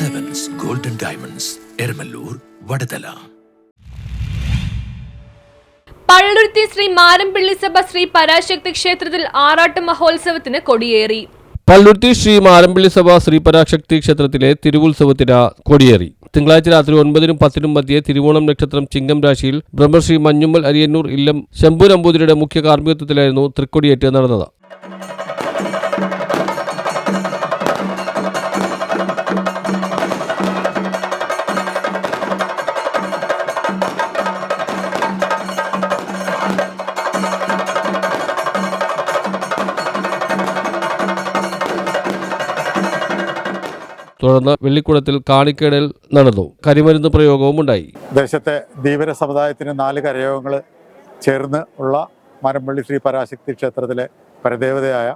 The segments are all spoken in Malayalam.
ഗോൾഡൻ ഡയമണ്ട്സ് എരമല്ലൂർ വടതല പള്ളുരുത്തി ശ്രീ മാരമ്പിള്ളി സഭ ശ്രീ പരാശക്തി ക്ഷേത്രത്തിൽ ആറാട്ട് മഹോത്സവത്തിന് കൊടിയേറി. പള്ളുരുത്തി ശ്രീ മാരമ്പിള്ളി സഭ ശ്രീ പരാശക്തി ക്ഷേത്രത്തിലെ തിരുവുത്സവത്തിന് കൊടിയേറി. തിങ്കളാഴ്ച രാത്രി ഒൻപതിനും പത്തിനും മധ്യേ തിരുവോണം നക്ഷത്രം ചിങ്ങം രാശിയിൽ ബ്രഹ്മശ്രീ മഞ്ഞുമ്മൽ അരിയന്നൂർ ഇല്ലം ശംഭു നമ്പൂതിരിയുടെ മുഖ്യ കാർമ്മികത്വത്തിലായിരുന്നു തൃക്കൊടിയേറ്റ് നടന്നത്. തുടർന്ന് വെള്ളിക്കുളത്തിൽ കാണിക്കേടൽ നടന്നു. കരിമരുന്ന് പ്രയോഗവും ഉണ്ടായി ദേശത്തെ ധീവര സമുദായത്തിന് നാല് കരയോഗങ്ങൾ ചേർന്ന് ഉള്ള മരമ്പള്ളി ശ്രീ പരാശക്തി ക്ഷേത്രത്തിലെ പരദേവതയായ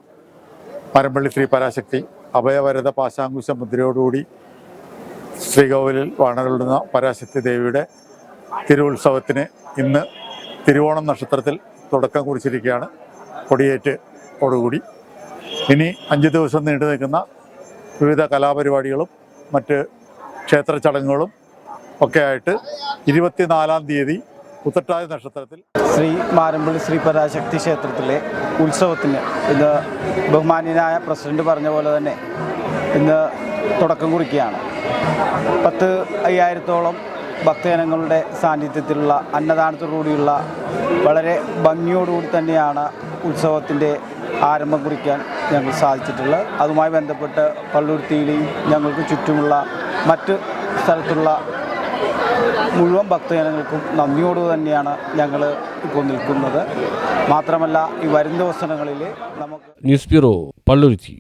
മരമ്പള്ളി ശ്രീ പരാശക്തി അഭയവരത പാശാങ്കുശ മുദ്രയോടുകൂടി ശ്രീകോവിലിൽ വാണകളിടുന്ന പരാശക്തി ദേവിയുടെ തിരുവുത്സവത്തിന് ഇന്ന് തിരുവോണം നക്ഷത്രത്തിൽ തുടക്കം കുറിച്ചിരിക്കുകയാണ്. കൊടിയേറ്റ് ഓടുകൂടി. ഇനി അഞ്ച് ദിവസം നീണ്ടു നിൽക്കുന്ന വിവിധ കലാപരിപാടികളും മറ്റ് ക്ഷേത്ര ചടങ്ങുകളും ഒക്കെയായിട്ട് ഇരുപത്തിനാലാം തീയതി പുത്തട്ടായ നക്ഷത്രത്തിൽ ശ്രീ മാരമ്പള്ളി ശ്രീ പരാശക്തി ക്ഷേത്രത്തിലെ ഉത്സവത്തിന് ഇന്ന് ബഹുമാന്യനായ പ്രസിഡന്റ് പറഞ്ഞ പോലെ തന്നെ ഇന്ന് തുടക്കം കുറിക്കുകയാണ്. പത്ത് അയ്യായിരത്തോളം ഭക്തജനങ്ങളുടെ സാന്നിധ്യത്തിലുള്ള അന്നദാനത്തോടുകൂടിയുള്ള വളരെ ഭംഗിയോടുകൂടി തന്നെയാണ് ഉത്സവത്തിന്റെ ആരംഭം കുറിക്കാൻ ഞങ്ങൾ സാധിച്ചിട്ടുള്ളത് അതുമായി ബന്ധപ്പെട്ട് പള്ളുരുത്തിയിലെയും ഞങ്ങൾക്ക് ചുറ്റുമുള്ള മറ്റ് സ്ഥലത്തുള്ള മുഴുവൻ ഭക്തജനങ്ങൾക്കും നന്ദിയോട് തന്നെയാണ് ഞങ്ങൾ ഇപ്പോൾ നിൽക്കുന്നത്. മാത്രമല്ല ഈ വരും ദിവസങ്ങളിൽ നമുക്ക് ന്യൂസ് ബ്യൂറോ പള്ളുരുത്തി.